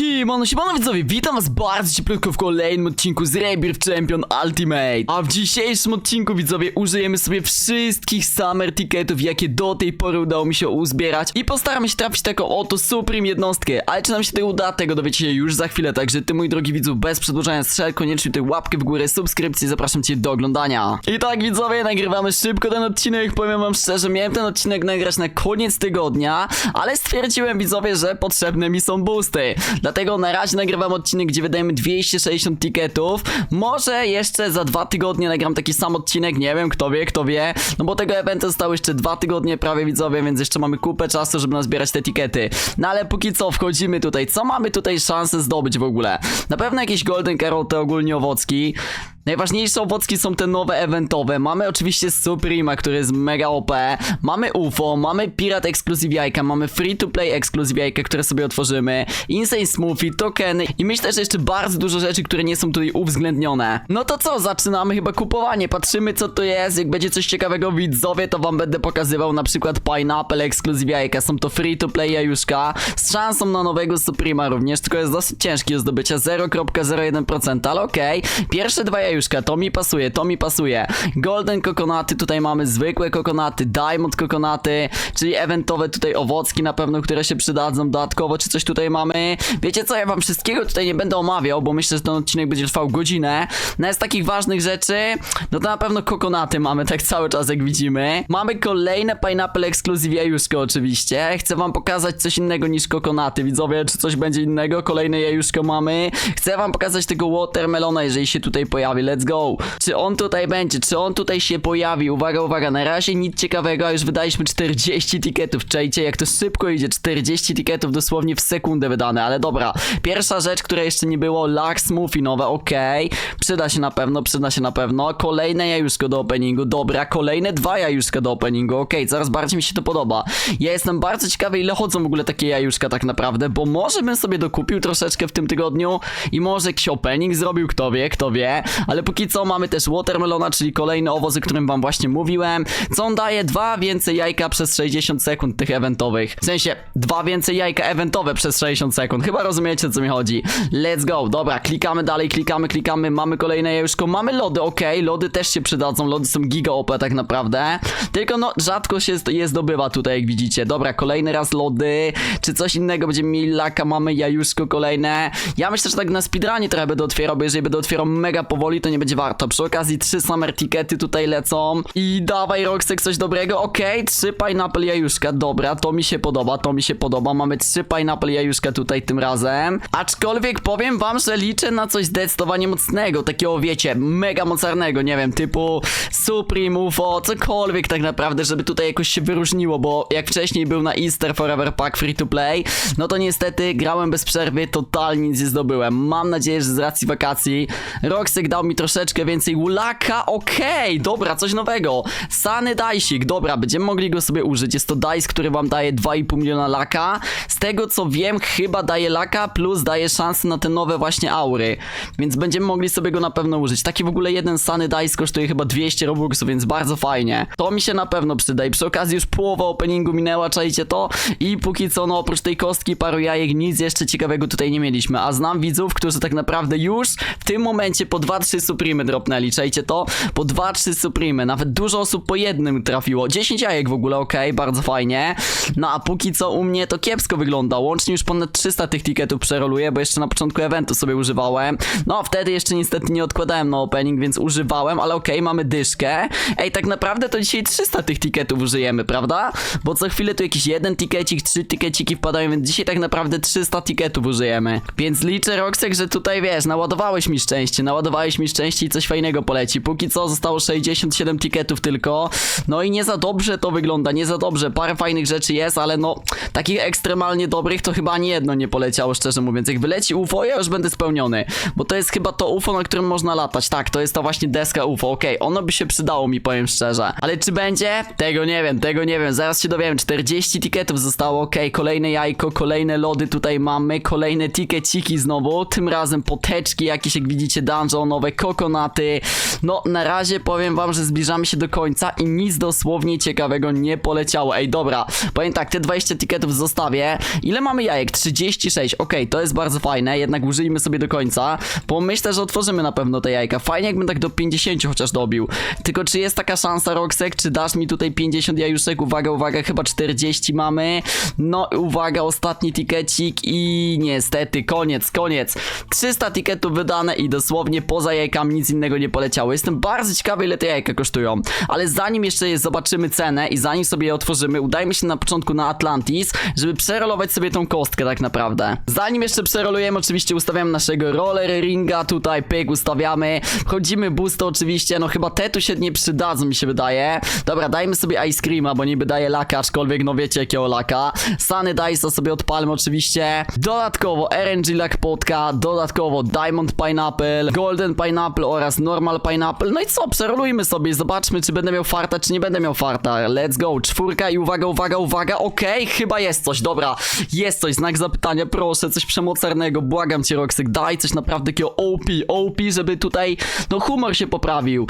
Siemano, siemano widzowie, witam was bardzo cieplutko w kolejnym odcinku z Rebirth Champion Ultimate. A w dzisiejszym odcinku widzowie użyjemy sobie wszystkich summer ticketów jakie do tej pory udało mi się uzbierać I postaramy się trafić taką oto supreme jednostkę. Ale czy nam się to uda, tego dowiecie się już za chwilę Także ty mój drogi widzu, bez przedłużania strzel koniecznie tutaj łapkę w górę, subskrypcję zapraszam cię do oglądania. I tak widzowie, nagrywamy szybko ten odcinek, powiem wam szczerze, miałem ten odcinek nagrać na koniec tygodnia Ale stwierdziłem widzowie, że potrzebne mi są boosty Dlatego na razie nagrywam odcinek, gdzie wydajemy 260 ticketów. Może jeszcze za dwa tygodnie nagram taki sam odcinek, nie wiem, kto wie, kto wie. No bo tego eventu zostało jeszcze dwa tygodnie prawie widzowie, więc jeszcze mamy kupę czasu, żeby nazbierać te tikety. No ale póki co wchodzimy tutaj. Co mamy tutaj szansę zdobyć w ogóle? Na pewno jakieś golden caroty, ogólnie owocki. Najważniejsze owocki są te nowe eventowe. Mamy oczywiście Suprema, który jest mega OP. Mamy UFO, mamy Pirate Exclusive jajka, mamy Free to Play Exclusive jajka, które sobie otworzymy. Insane Smoothie, tokeny i myślę, że jeszcze bardzo dużo rzeczy, które nie są tutaj uwzględnione. No to co, zaczynamy chyba kupowanie. Patrzymy co to jest. Jak będzie coś ciekawego widzowie, to wam będę pokazywał na przykład Pineapple Exclusive jajka. Są to Free to Play jajuszka z szansą na nowego Suprema również, tylko jest dosyć ciężki do zdobycia 0,01%, ale okej. Pierwsze dwa jajuszka, to mi pasuje, to mi pasuje. Golden kokonaty, tutaj mamy zwykłe kokonaty, diamond kokonaty, czyli eventowe tutaj owocki na pewno, które się przydadzą dodatkowo, czy coś tutaj mamy. Wiecie co, ja wam wszystkiego tutaj nie będę omawiał, bo myślę, że ten odcinek będzie trwał godzinę. No z takich ważnych rzeczy, no to na pewno kokonaty mamy tak cały czas jak widzimy. Mamy kolejne Pineapple Exclusive jajuszko oczywiście. Chcę wam pokazać coś innego niż kokonaty, widzowie, czy coś będzie innego. Kolejne jajuszko mamy. Chcę wam pokazać tego watermelona, jeżeli się tutaj pojawi. Let's go. Czy on tutaj będzie? Czy on tutaj się pojawi? Uwaga, uwaga, na razie nic ciekawego, a już wydaliśmy 40 tiketów. Czajcie, jak to szybko idzie. 40 tiketów dosłownie w sekundę wydane, ale dobra. Pierwsza rzecz, która jeszcze nie było, Lux Smoothie nowe, okej. Przyda się na pewno, przyda się na pewno. Kolejne jajuszko do openingu, dobra. Kolejne dwa jajuszka do openingu, okej. Coraz bardziej mi się to podoba. Ja jestem bardzo ciekawy, ile chodzą w ogóle takie jajuszka tak naprawdę, bo może bym sobie dokupił troszeczkę w tym tygodniu i może jakiś opening zrobił, kto wie, kto wie. Ale póki co mamy też watermelona, czyli kolejny owoc, o którym wam właśnie mówiłem. Co on daje? Dwa więcej jajka przez 60 sekund tych eventowych. W sensie, dwa więcej jajka eventowe przez 60 sekund. Chyba rozumiecie, o co mi chodzi. Let's go. Dobra, klikamy dalej, klikamy, klikamy. Mamy kolejne jajuszko. Mamy lody, okej. Lody też się przydadzą. Lody są giga OP tak naprawdę. Tylko no, rzadko się je zdobywa tutaj, jak widzicie. Dobra, kolejny raz lody. Czy coś innego będziemy mieli laka, mamy jajuszko kolejne. Ja myślę, że tak na speedrunie trochę będę otwierał, bo jeżeli będę otwierał mega powoli, to nie będzie warto. Przy okazji trzy summer tickety tutaj lecą. I dawaj Roxek coś dobrego. Okej, trzy pineapple jajuszka. Dobra, to mi się podoba, to mi się podoba. Mamy trzy pineapple jajuszka tutaj tym razem. Aczkolwiek powiem wam, że liczę na coś zdecydowanie mocnego. Takiego wiecie, mega mocarnego, nie wiem, typu Supreme UFO, cokolwiek tak naprawdę, żeby tutaj jakoś się wyróżniło, bo jak wcześniej był na Easter Forever Pack Free to Play, no to niestety grałem bez przerwy, totalnie nic nie zdobyłem. Mam nadzieję, że z racji wakacji Roxek dał mi troszeczkę więcej ulaka, okej, dobra, coś nowego. Sany Dajsik, dobra, będziemy mogli go sobie użyć. Jest to dice, który wam daje 2,5 miliona laka. Z tego co wiem, chyba daje laka, plus daje szansę na te nowe właśnie aury. Więc będziemy mogli sobie go na pewno użyć. Taki w ogóle jeden Sany Dice kosztuje chyba 200 robuxów, więc bardzo fajnie. To mi się na pewno przyda i przy okazji już połowa openingu minęła, czajcie to? I póki co, no oprócz tej kostki, paru jajek, nic jeszcze ciekawego tutaj nie mieliśmy. A znam widzów, którzy tak naprawdę już w tym momencie po 2-3 Supremy dropnęli, czajcie to? Po 2-3 Supremy, nawet dużo osób po jednym trafiło. 10 jajek w ogóle, okej, bardzo fajnie. No a póki co u mnie to kiepsko wygląda. Łącznie już ponad 300 tych tiketów przeroluję, bo jeszcze na początku eventu sobie używałem. No wtedy jeszcze niestety nie odkładałem na opening, więc używałem, ale okej, mamy dyszkę. Ej, tak naprawdę to dzisiaj 300 tych tiketów użyjemy, prawda? Bo co chwilę tu jakiś jeden tikecik, trzy tikeciki wpadają, więc dzisiaj tak naprawdę 300 tiketów użyjemy. Więc liczę, Roxek, że tutaj wiesz, naładowałeś mi szczęście, naładowałeś mi szczęście i coś fajnego poleci. Póki co zostało 67 tiketów tylko. No i nie za dobrze to wygląda, nie za dobrze. Parę fajnych rzeczy jest, ale no takich ekstremalnie dobrych to chyba ani jedno nie poleciało, szczerze mówiąc. Jak wyleci UFO, ja już będę spełniony. Bo to jest chyba to UFO, na którym można latać. Tak, to jest ta właśnie deska UFO. Okej, ono by się przydało mi, powiem szczerze. Ale czy będzie? Tego nie wiem, tego nie wiem. Zaraz się dowiem. 40 tiketów zostało. Okej, kolejne jajko, kolejne lody tutaj mamy. Kolejne tikeciki znowu. Tym razem poteczki jakieś, jak widzicie, dungeonowe, kokonaty. No, na razie powiem wam, że zbliżamy się do końca i nic dosłownie ciekawego nie poleciało. Ej, dobra, powiem tak, te 20 tiketów zostawię. Ile mamy jajek? 36, okej, to jest bardzo fajne, jednak użyjmy sobie do końca, bo myślę, że otworzymy na pewno te jajka. Fajnie jakbym tak do 50 chociaż dobił. Tylko czy jest taka szansa, Roxek, czy dasz mi tutaj 50 jajuszek? Uwaga, uwaga, chyba 40 mamy. No, uwaga, ostatni tikecik i niestety, koniec, koniec. 300 tiketów wydane i dosłownie poza jajkami nic innego nie poleciało. Jestem bardzo ciekawy, ile te jajka kosztują. Ale zanim jeszcze je zobaczymy cenę i zanim sobie je otworzymy, udajmy się na początku na Atlantis, żeby przerolować sobie tą kostkę tak naprawdę. Zanim jeszcze przerolujemy, oczywiście ustawiamy naszego roller ringa, tutaj pyk ustawiamy. Wchodzimy boost oczywiście, no chyba te tu się nie przydadzą mi się wydaje. Dobra, dajmy sobie ice creama, bo niby daje laka, aczkolwiek no wiecie jakiego laka. Sunny Dice sobie odpalmy oczywiście. Dodatkowo RNG Lakpotka, dodatkowo Diamond Pineapple, Golden Pineapple oraz Normal Pineapple. No i co, przerolujmy sobie, zobaczmy czy będę miał farta, czy nie będę miał farta. Let's go, czwórka i uwaga, uwaga, uwaga, okej, chyba jest coś, dobra. Jest coś, znak zapytania, proszę, coś przemocarnego, błagam cię Roxek, daj coś naprawdę takiego OP, OP, żeby tutaj, no humor się poprawił.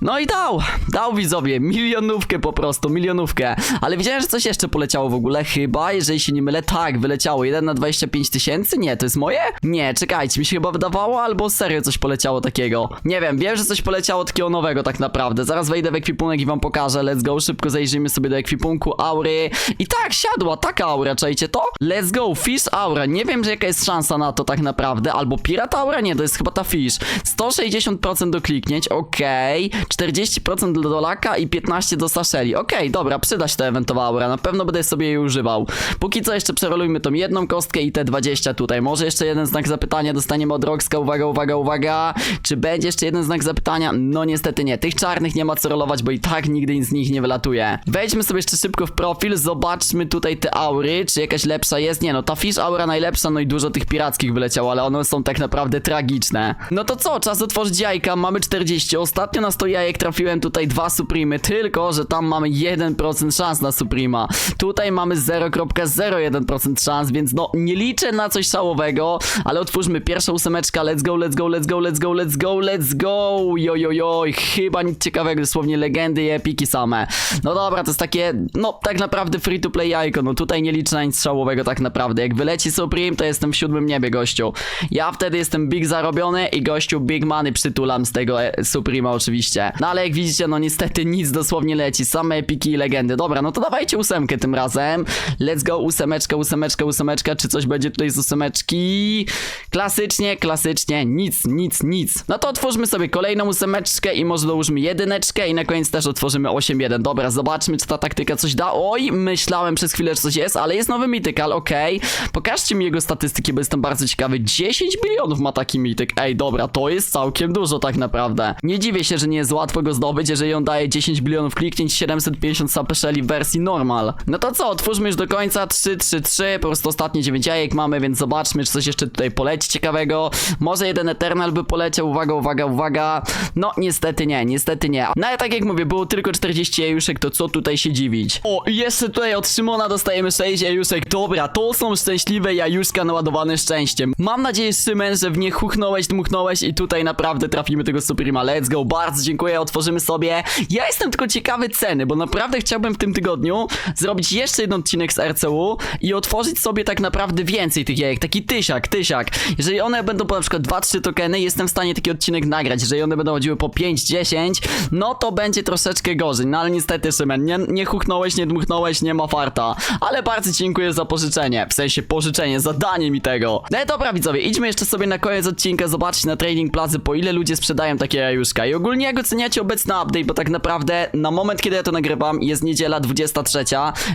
No i dał, dał widzowie, milionówkę po prostu, milionówkę. Ale widziałem, że coś jeszcze poleciało w ogóle, chyba, jeżeli się nie mylę, tak, wyleciało, 1 na 25 tysięcy? Nie, to jest moje? Nie, czekajcie, mi się chyba wydawało, albo serio coś poleciało takiego. Nie wiem, wiem, że coś poleciało takiego nowego tak naprawdę. Zaraz wejdę w ekwipunek i wam pokażę, let's go, szybko zajrzyjmy sobie do ekwipunku, aury. I tak, siadła, taka aura, czajcie to? Let's go, fish aura, nie wiem, że jaka jest szansa na to tak naprawdę, albo pirat aura, nie, to jest chyba ta fish. 160% do kliknięć, okej, 40% do dolaka i 15 do saszeli, okej, dobra, przyda się ta eventowa aura, na pewno będę sobie jej używał. Póki co jeszcze przerolujmy tą jedną kostkę i te 20 tutaj, może jeszcze jeden znak zapytania dostaniemy od Roxka, uwaga, uwaga, uwaga, czy będzie jeszcze jeden znak zapytania? No niestety nie, tych czarnych nie ma co rolować, bo i tak nigdy z nich nie wylatuje. Wejdźmy sobie jeszcze szybko w profil, zobaczmy tutaj te aury, czy jakaś lepsza jest, nie no, ta fish aura najlepsza, no i dużo tych pirackich wyleciało, ale one są tak naprawdę tragiczne. No to co, czas otworzyć jajka, mamy 40, ostatnio na 100 jajek trafiłem tutaj dwa supremy, tylko, że tam mamy 1% szans na suprema. Tutaj mamy 0,01% szans, więc no, nie liczę na coś szałowego, ale otwórzmy pierwszą ósemeczka, let's go, let's go, let's go, let's go, let's go, let's go, jo, jo, jo, I chyba nic ciekawego, dosłownie legendy i epiki same. No dobra, to jest takie, no, tak naprawdę free to play jajko, no tutaj nie liczę na nic szałowego tak naprawdę, jak wyleci supreme, to jestem w siódmym niebie, gościu. Ja wtedy jestem big zarobiony i gościu big money przytulam z tego e, suprema oczywiście. No ale jak widzicie, no niestety nic dosłownie leci, same epiki i legendy. Dobra, no to dawajcie ósemkę tym razem. Let's go, ósemeczka, ósemeczka, ósemeczka, czy coś będzie tutaj z ósemeczki? Klasycznie, klasycznie, nic, nic, nic. No to otwórzmy sobie kolejną ósemeczkę i może dołóżmy jedyneczkę i na koniec też otworzymy 8-1. Dobra, zobaczmy, czy ta taktyka coś da. Oj, myślałem przez chwilę, że coś jest, ale jest nowy mitykal, okej. Pokażcie mi jego statystyki, bo jestem bardzo ciekawy. 10 bilionów ma taki mityk. Ej, dobra, to jest całkiem dużo tak naprawdę. Nie dziwię się, że nie jest łatwo go zdobyć, jeżeli on daje 10 bilionów kliknięć, 750 sapeszeli w wersji normal. No to co, otwórzmy już do końca. 3, 3, 3, po prostu ostatnie 9 jajek mamy, więc zobaczmy, czy coś jeszcze tutaj poleci ciekawego. Może jeden Eternal by poleciał, uwaga, uwaga, uwaga. No, niestety nie, niestety nie. No ale tak jak mówię, było tylko 40 jajuszek, to co tutaj się dziwić? O, i jeszcze tutaj od Szymona dostajemy 6 jajuszek. Dobra, to są szczęśliwe jajuszka naładowane szczęściem. Mam nadzieję, Szymen, że w nie chuchnąłeś, dmuchnąłeś i tutaj naprawdę trafimy tego Suprema. Let's go, bardzo dziękuję, otworzymy sobie. Ja jestem tylko ciekawy ceny, bo naprawdę chciałbym w tym tygodniu zrobić jeszcze jeden odcinek z RCU i otworzyć sobie tak naprawdę więcej tych jajek, taki tysiak, tysiak. Jeżeli one będą po na przykład 2-3 tokeny, jestem w stanie taki odcinek nagrać. Jeżeli one będą chodziły po 5-10, no to będzie troszeczkę gorzej. No ale niestety, Szymen, nie, nie chuchnąłeś, nie dmuchnąłeś, nie ma farta. Ale bardzo dziękuję za pożyczenie. W sensie pożyczenie, zadanie mi tego. No i dobra, widzowie, idźmy jeszcze sobie na koniec odcinka zobaczyć na Trading Plazy, po ile ludzie sprzedają takie jajuszka. I ogólnie jak oceniacie obecny update, bo tak naprawdę na moment, kiedy ja to nagrywam, jest niedziela 23,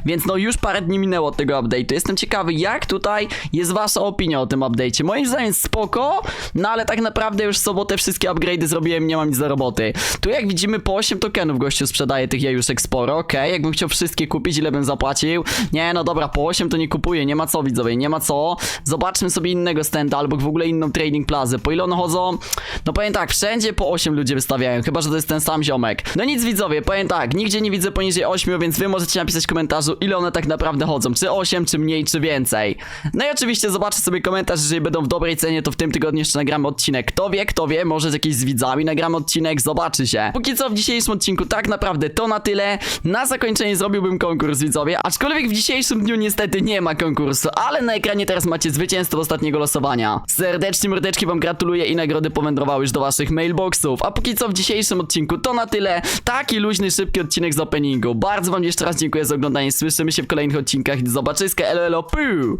więc no już parę dni minęło od tego update'u. Jestem ciekawy, jak tutaj jest wasza opinia o tym update'cie. Moim zdaniem spoko, no ale tak naprawdę już w sobotę wszystkie upgrade'y zrobiłem, nie mam nic do roboty. Tu jak widzimy po 8 tokenów gościu sprzedaje tych jajuszek sporo, okej, jakbym chciał wszystkie kupić, ile bym zapłacił? Nie, no dobra, po 8 to nie kupuję, nie ma co widzowie, nie ma co. Zobaczmy sobie innego stenda albo w ogóle inną trading plazę. Po ile one chodzą? No powiem tak, wszędzie po 8 ludzie wystawiają, chyba że to jest ten sam ziomek. No nic widzowie, powiem tak, nigdzie nie widzę poniżej 8, więc wy możecie napisać w komentarzu, ile one tak naprawdę chodzą. Czy 8, czy mniej, czy więcej. No i oczywiście zobaczę sobie komentarz, jeżeli będą w dobrej cenie, to w tym tygodniu jeszcze nagramy odcinek Kto wie, kto wie, może z jakimiś z widzami nagramy odcinek, zobaczy się. Póki co w dzisiejszym odcinku tak naprawdę to na tyle. Na zakończenie zrobiłbym konkurs widzowie, aczkolwiek w dzisiejszym dniu niestety nie ma konkursu, ale na ekranie teraz macie zwycięstwo ostatniego losowania. Serdecznie mordeczki wam gratuluję i nagrody powędrowały już do waszych mailboxów. A póki co w dzisiejszym odcinku to na tyle. Taki luźny, szybki odcinek z openingu. Bardzo wam jeszcze raz dziękuję za oglądanie, słyszymy się w kolejnych odcinkach do zobaczyska, puu!